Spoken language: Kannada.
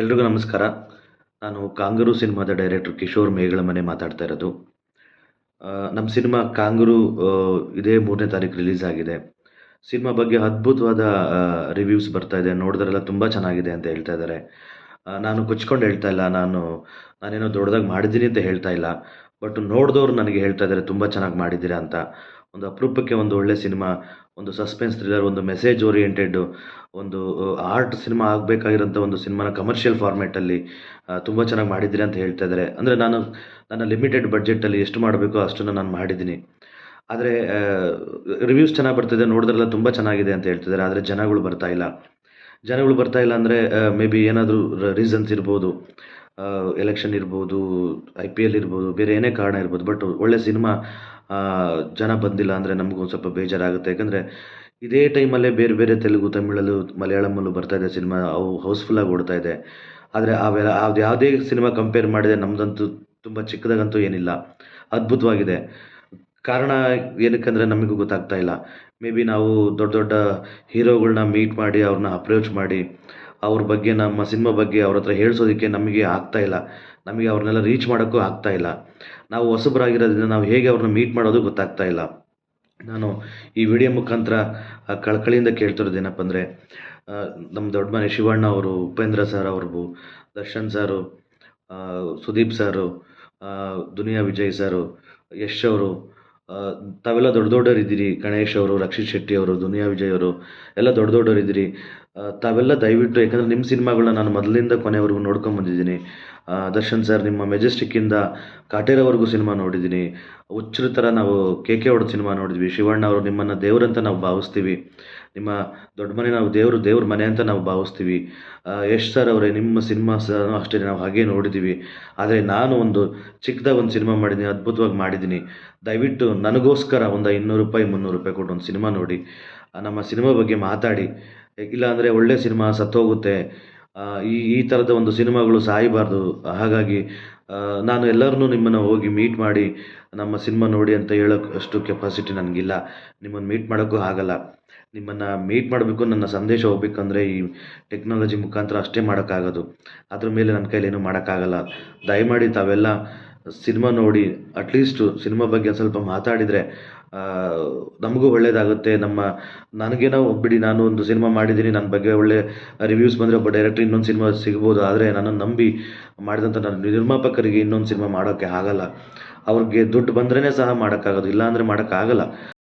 ಎಲ್ರಿಗೂ ನಮಸ್ಕಾರ. ನಾನು ಕಾಂಗರು ಸಿನಿಮಾದ ಡೈರೆಕ್ಟರ್ ಕಿಶೋರ್ ಮೇಗಳ ಮನೆ ಮಾತಾಡ್ತಾ ಇರೋದು. ನಮ್ಮ ಸಿನಿಮಾ ಕಾಂಗರು ಇದೇ ಮೂರನೇ ತಾರೀಕು ರಿಲೀಸ್ ಆಗಿದೆ. ಸಿನಿಮಾ ಬಗ್ಗೆ ಅದ್ಭುತವಾದ ರಿವ್ಯೂಸ್ ಬರ್ತಾ ಇದೆ. ನೋಡಿದ್ರೆಲ್ಲ ತುಂಬ ಚೆನ್ನಾಗಿದೆ ಅಂತ ಹೇಳ್ತಾ ಇದ್ದಾರೆ. ನಾನು ಕೊಚ್ಕೊಂಡು ಹೇಳ್ತಾ ಇಲ್ಲ. ನಾನು, ನಾನೇನೋ ದೊಡ್ಡದಾಗಿ ಮಾಡಿದ್ದೀನಿ ಅಂತ ಹೇಳ್ತಾ ಇಲ್ಲ. ಬಟ್ ನೋಡಿದವ್ರು ನನಗೆ ಹೇಳ್ತಾ ಇದ್ದಾರೆ, ತುಂಬ ಚೆನ್ನಾಗಿ ಮಾಡಿದ್ದೀರಾ ಅಂತ. ಒಂದು ಅಪರೂಪಕ್ಕೆ ಒಂದು ಒಳ್ಳೆ ಸಿನಿಮಾ ಒಂದು ಸಸ್ಪೆನ್ಸ್ ಥ್ರಿಲ್ಲರ್ ಒಂದು ಮೆಸೇಜ್ ಓರಿಯೆಂಟೆಡ್ ಒಂದು ಆರ್ಟ್ ಸಿನಿಮಾ ಆಗಬೇಕಾಗಿರೋಂಥ ಒಂದು ಸಿನಿಮಾನ ಕಮರ್ಷಿಯಲ್ ಫಾರ್ಮೆಟಲ್ಲಿ ತುಂಬ ಚೆನ್ನಾಗಿ ಮಾಡಿದ್ದೀರಿ ಅಂತ ಹೇಳ್ತಾ ಇದ್ದಾರೆ. ಅಂದರೆ ನಾನು, ನನ್ನ ಲಿಮಿಟೆಡ್ ಬಡ್ಜೆಟಲ್ಲಿ ಎಷ್ಟು ಮಾಡಬೇಕೋ ಅಷ್ಟನ್ನು ನಾನು ಮಾಡಿದ್ದೀನಿ. ಆದರೆ ರಿವ್ಯೂಸ್ ಚೆನ್ನಾಗಿ ಬರ್ತಿದೆ, ನೋಡಿದ್ರೆಲ್ಲ ತುಂಬ ಚೆನ್ನಾಗಿದೆ ಅಂತ ಹೇಳ್ತಿದ್ದಾರೆ ಆದರೆ ಜನಗಳು ಬರ್ತಾ ಇಲ್ಲ. ಜನಗಳು ಬರ್ತಾ ಇಲ್ಲ ಅಂದರೆ ಮೇ ಬಿ ಏನಾದರೂ ರೀಸನ್ಸ್ ಇರ್ಬೋದು. ಎಲೆಕ್ಷನ್ ಇರ್ಬೋದು ಐ ಪಿ ಎಲ್ ಇರ್ಬೋದು, ಬೇರೆ ಏನೇ ಕಾರಣ ಇರ್ಬೋದು ಬಟ್ ಒಳ್ಳೆ ಸಿನಿಮಾ ಜನ ಬಂದಿಲ್ಲ ಅಂದರೆ ನಮಗೂ ಸ್ವಲ್ಪ ಬೇಜಾರಾಗುತ್ತೆ. ಯಾಕಂದರೆ ಇದೇ ಟೈಮಲ್ಲೇ ಬೇರೆ ಬೇರೆ ತೆಲುಗು, ತಮಿಳಲ್ಲೂ ಮಲಯಾಳಮಲ್ಲೂ ಇದೆ ಸಿನಿಮಾ. ಅವು ಹೌಸ್ಫುಲ್ಲಾಗಿ ಇದೆ. ಆದರೆ ಅವೆಲ್ಲ ಅದು ಯಾವುದೇ ಸಿನಿಮಾ ಕಂಪೇರ್ ಮಾಡಿದೆ ನಮ್ಮದಂತೂ ತುಂಬ ಚಿಕ್ಕದಾಗಂತೂ ಏನಿಲ್ಲ. ಅದ್ಭುತವಾಗಿದೆ. ಕಾರಣ ಏನಕ್ಕಂದರೆ ನಮಗೂ ಗೊತ್ತಾಗ್ತಾ ಇಲ್ಲ. ಮೇ ಬಿ ನಾವು ದೊಡ್ಡ ದೊಡ್ಡ ಹೀರೋಗಳನ್ನ ಮೀಟ್ ಮಾಡಿ ಅವ್ರನ್ನ ಅಪ್ರೋಚ್ ಮಾಡಿ ಅವ್ರ ಬಗ್ಗೆ, ನಮ್ಮ ಸಿನಿಮಾ ಬಗ್ಗೆ ಅವ್ರ ಹತ್ರ ಹೇಳ್ಸೋದಕ್ಕೆ ನಮಗೆ ಆಗ್ತಾ ಇಲ್ಲ. ನಮಗೆ ಅವ್ರನ್ನೆಲ್ಲ ರೀಚ್ ಮಾಡೋಕ್ಕೂ ಆಗ್ತಾ ಇಲ್ಲ. ನಾವು ಹೊಸಬರಾಗಿರೋದ್ರಿಂದ ನಾವು ಹೇಗೆ ಅವ್ರನ್ನ ಮೀಟ್ ಮಾಡೋದು ಗೊತ್ತಾಗ್ತಾ ಇಲ್ಲ. ನಾನು ಈ ವಿಡಿಯೋ ಮುಖಾಂತರ ಕಳಕಳಿಯಿಂದ ಕೇಳ್ತಿರೋದು ಏನಪ್ಪ ಅಂದರೆ ನಮ್ಮ ದೊಡ್ಡ ಮನೆ ಶಿವಣ್ಣ ಅವರು, ಉಪೇಂದ್ರ ಸರ್ ಅವ್ರಿಗೂ ದರ್ಶನ್ ಸಾರು ಸುದೀಪ್ ಸಾರು ದುನಿಯಾ ವಿಜಯ್ ಸಾರು ಯಶ್ ಅವರು ತಾವೆಲ್ಲ ದೊಡ್ಡ ದೊಡ್ಡವರಿದ್ದೀರಿ. ಗಣೇಶ್ ಅವರು, ರಕ್ಷಿತ್ ಶೆಟ್ಟಿ ಅವರು, ದುನಿಯಾ ವಿಜಯ್ ಅವರು, ಎಲ್ಲ ದೊಡ್ಡ ದೊಡ್ಡವ್ರು ಇದ್ದೀರಿ ತಾವೆಲ್ಲ ದಯವಿಟ್ಟು, ಯಾಕಂದರೆ ನಿಮ್ಮ ಸಿನಿಮಾಗಳನ್ನ ನಾನು ಮೊದಲಿಂದ ಕೊನೆವರೆಗೂ ನೋಡ್ಕೊಂಡು ಬಂದಿದ್ದೀನಿ. ದರ್ಶನ್ ಸರ್, ನಿಮ್ಮ ಮೆಜೆಸ್ಟಿಕ್ಕಿಂದ ಕಾಟೇರವರೆಗೂ ಸಿನಿಮಾ ನೋಡಿದ್ದೀನಿ. ಹುಚ್ಚರ ಥರ ನಾವು ಕೆ ಕೆ ಹೊಡೆದ ಸಿನಿಮಾ ನೋಡಿದ್ವಿ. ಶಿವಣ್ಣ ಅವರು ನಿಮ್ಮನ್ನು ದೇವರಂತ ನಾವು ಭಾವಿಸ್ತೀವಿ. ನಿಮ್ಮ ದೊಡ್ಡ ಮನೆ ನಾವು ದೇವರು, ದೇವ್ರ ಮನೆ ಅಂತ ನಾವು ಭಾವಿಸ್ತೀವಿ. ಯಶ್ ಸರ್ ಅವರೇ, ನಿಮ್ಮ ಸಿನಿಮಾ ಸಹ ಅಷ್ಟೇ, ನಾವು ಹಾಗೆ ನೋಡಿದ್ದೀವಿ ಆದರೆ ನಾನು ಒಂದು ಚಿಕ್ಕದಾಗ ಒಂದು ಸಿನಿಮಾ ಮಾಡಿದ್ದೀನಿ, ಅದ್ಭುತವಾಗಿ ಮಾಡಿದ್ದೀನಿ. ದಯವಿಟ್ಟು ನನಗೋಸ್ಕರ ಒಂದು ಇನ್ನೂರು ರೂಪಾಯಿ, ಮುನ್ನೂರು ರೂಪಾಯಿ ಕೊಟ್ಟು ಒಂದು ಸಿನಿಮಾ ನೋಡಿ. ನಮ್ಮ ಸಿನಿಮಾ ಬಗ್ಗೆ ಮಾತಾಡಿ. ಇಲ್ಲ ಅಂದರೆ ಒಳ್ಳೆ ಸಿನಿಮಾ ಸತ್ತೋಗುತ್ತೆ. ಈ ಈ ಥರದ ಒಂದು ಸಿನಿಮಾಗಳು ಸಾಯಬಾರ್ದು. ಹಾಗಾಗಿ ನಾನು ಎಲ್ಲರನ್ನೂ ನಿಮ್ಮನ್ನು ಹೋಗಿ ಮೀಟ್ ಮಾಡಿ, ನಮ್ಮ ಸಿನಿಮಾ ನೋಡಿ ಅಂತ ಹೇಳೋಕ್ಕೆ ಅಷ್ಟು ಕೆಪಾಸಿಟಿ ನನಗಿಲ್ಲ. ನಿಮ್ಮನ್ನು ಮೀಟ್ ಮಾಡೋಕ್ಕೂ ಆಗಲ್ಲ. ನಿಮ್ಮನ್ನು ಮೀಟ್ ಮಾಡಬೇಕು ನನ್ನ ಸಂದೇಶ ಹೋಗ್ಬೇಕಂದ್ರೆ ಈ ಟೆಕ್ನಾಲಜಿ ಮುಖಾಂತರ ಅಷ್ಟೇ ಮಾಡೋಕ್ಕಾಗೋದು. ಅದ್ರ ಮೇಲೆ ನನ್ನ ಕೈಲಿ ಏನೂ ಮಾಡೋಕ್ಕಾಗಲ್ಲ. ದಯಮಾಡಿ ತಾವೆಲ್ಲ ಸಿನಿಮಾ ನೋಡಿ ಅಟ್ಲೀಸ್ಟು ಸಿನಿಮಾ ಬಗ್ಗೆ ಒಂದು ಸ್ವಲ್ಪ ಮಾತಾಡಿದರೆ ನಮಗೂ ಒಳ್ಳೆಯದಾಗುತ್ತೆ ನಮ್ಮ, ನನಗೇನೋ ಬಿಡಿ ನಾನು ಒಂದು ಸಿನಿಮಾ ಮಾಡಿದ್ದೀನಿ, ನನ್ನ ಬಗ್ಗೆ ಒಳ್ಳೆ ರಿವ್ಯೂಸ್ ಬಂದರೆ ಒಬ್ಬ ಡೈರೆಕ್ಟ್ರ್ ಇನ್ನೊಂದು ಸಿನಿಮಾ ಸಿಗ್ಬೋದು. ಆದರೆ ನನ್ನನ್ನು ನಂಬಿ ಮಾಡಿದಂಥ ನನ್ನ ನಿರ್ಮಾಪಕರಿಗೆ ಇನ್ನೊಂದು ಸಿನಿಮಾ ಮಾಡೋಕ್ಕೆ ಆಗಲ್ಲ. ಅವ್ರಿಗೆ ದುಡ್ಡು ಬಂದ್ರೇ ಸಹ ಮಾಡೋಕ್ಕಾಗೋದು, ಇಲ್ಲಾಂದರೆ ಮಾಡೋಕ್ಕಾಗಲ್ಲ.